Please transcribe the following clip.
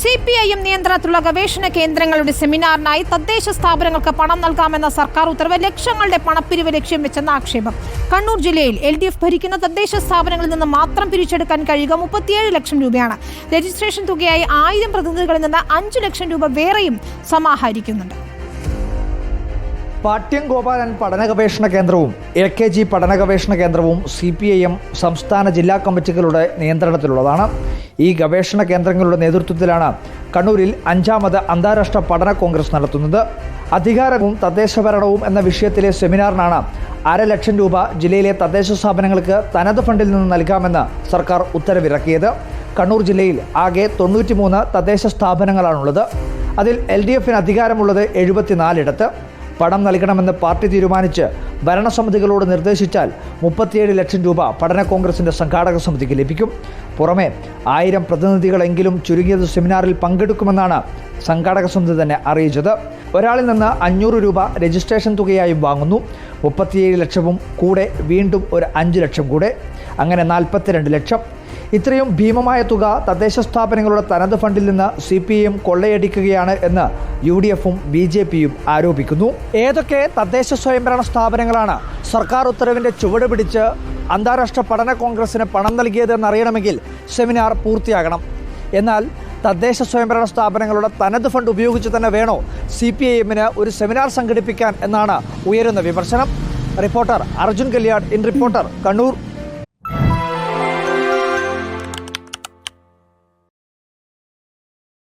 C P I M നിയന്ത്രണത്തിലുള്ള ഗവേഷണ കേന്ദ്രങ്ങളുടെ സെമിനാറിനായി തദ്ദേശ സ്ഥാപനങ്ങൾക്ക് പണം നൽകാമെന്ന സർക്കാർ ഉത്തരവ് ലക്ഷങ്ങളുടെ പണപ്പിരിവ് ലക്ഷ്യം വെച്ചെന്ന ആക്ഷേപം. കണ്ണൂർ ജില്ലയിൽ എൽ ഡി എഫ് ഭരിക്കുന്ന തദ്ദേശ സ്ഥാപനങ്ങളിൽ നിന്ന് മാത്രം പിരിച്ചെടുക്കാൻ കഴിയുക മുപ്പത്തിയേഴ് ലക്ഷം രൂപയാണ്. രജിസ്ട്രേഷൻ തുകയായി ആയിരം പ്രതിനിധികളിൽ നിന്ന് അഞ്ചു ലക്ഷം രൂപ വേറെയും സമാഹരിക്കുന്നുണ്ട്. പാട്യം ഗോപാലൻ പഠന ഗവേഷണ കേന്ദ്രവും എൽ കെ ജി പഠന ഗവേഷണ കേന്ദ്രവും സി പി ഐ എം സംസ്ഥാന ജില്ലാ കമ്മിറ്റികളുടെ നിയന്ത്രണത്തിലുള്ളതാണ്. ഈ ഗവേഷണ കേന്ദ്രങ്ങളുടെ നേതൃത്വത്തിലാണ് കണ്ണൂരിൽ അഞ്ചാമത് അന്താരാഷ്ട്ര പഠന കോൺഗ്രസ് നടത്തുന്നത്. അധികാരവും തദ്ദേശഭരണവും എന്ന വിഷയത്തിലെ സെമിനാറിനാണ് അര ലക്ഷം രൂപ ജില്ലയിലെ തദ്ദേശ സ്ഥാപനങ്ങൾക്ക് തനത് ഫണ്ടിൽ നിന്ന് നൽകാമെന്ന് സർക്കാർ ഉത്തരവിറക്കിയത്. കണ്ണൂർ ജില്ലയിൽ ആകെ തൊണ്ണൂറ്റിമൂന്ന് തദ്ദേശ സ്ഥാപനങ്ങളാണുള്ളത്. അതിൽ എൽ ഡി എഫിന് അധികാരമുള്ളത് എഴുപത്തിനാലിടത്ത്. പണം നൽകണമെന്ന് പാർട്ടി തീരുമാനിച്ച് ഭരണസമിതികളോട് നിർദ്ദേശിച്ചാൽ മുപ്പത്തിയേഴ് ലക്ഷം രൂപ പഠന കോൺഗ്രസിന്റെ സംഘാടക സമിതിക്ക് ലഭിക്കും. പുറമെ ആയിരം പ്രതിനിധികളെങ്കിലും ചുരുങ്ങിയത് സെമിനാറിൽ പങ്കെടുക്കുമെന്നാണ് സംഘാടക സമിതി തന്നെ അറിയിച്ചത്. ഒരാളിൽ നിന്ന് അഞ്ഞൂറ് രൂപ രജിസ്ട്രേഷൻ തുകയായും വാങ്ങുന്നു. മുപ്പത്തിയേഴ് ലക്ഷവും കൂടെ വീണ്ടും ഒരു അഞ്ച് ലക്ഷം കൂടെ. അങ്ങനെ നാൽപ്പത്തിരണ്ട് ലക്ഷം. ഇത്രയും ഭീമമായ തുക തദ്ദേശ സ്ഥാപനങ്ങളുടെ തനത് ഫണ്ടിൽ നിന്ന് സി പി എം കൊള്ളയടിക്കുകയാണ് എന്ന് യു ഡി എഫും ബി ജെ പിയും ആരോപിക്കുന്നു. ഏതൊക്കെ തദ്ദേശ സ്വയംഭരണ സ്ഥാപനങ്ങളാണ് സർക്കാർ ഉത്തരവിന്റെ ചുവട് പിടിച്ച് അന്താരാഷ്ട്ര പഠന കോൺഗ്രസിന് പണം നൽകിയതെന്ന് അറിയണമെങ്കിൽ സെമിനാർ പൂർത്തിയാകണം. എന്നാൽ തദ്ദേശ സ്വയംഭരണ സ്ഥാപനങ്ങളുടെ തനത് ഫണ്ട് ഉപയോഗിച്ച് തന്നെ വേണോ സി പി ഐ എമ്മിന് ഒരു സെമിനാർ സംഘടിപ്പിക്കാൻ എന്നാണ് ഉയരുന്ന വിമർശനം. Reporter Arjun Kalyan in reporter Kannur.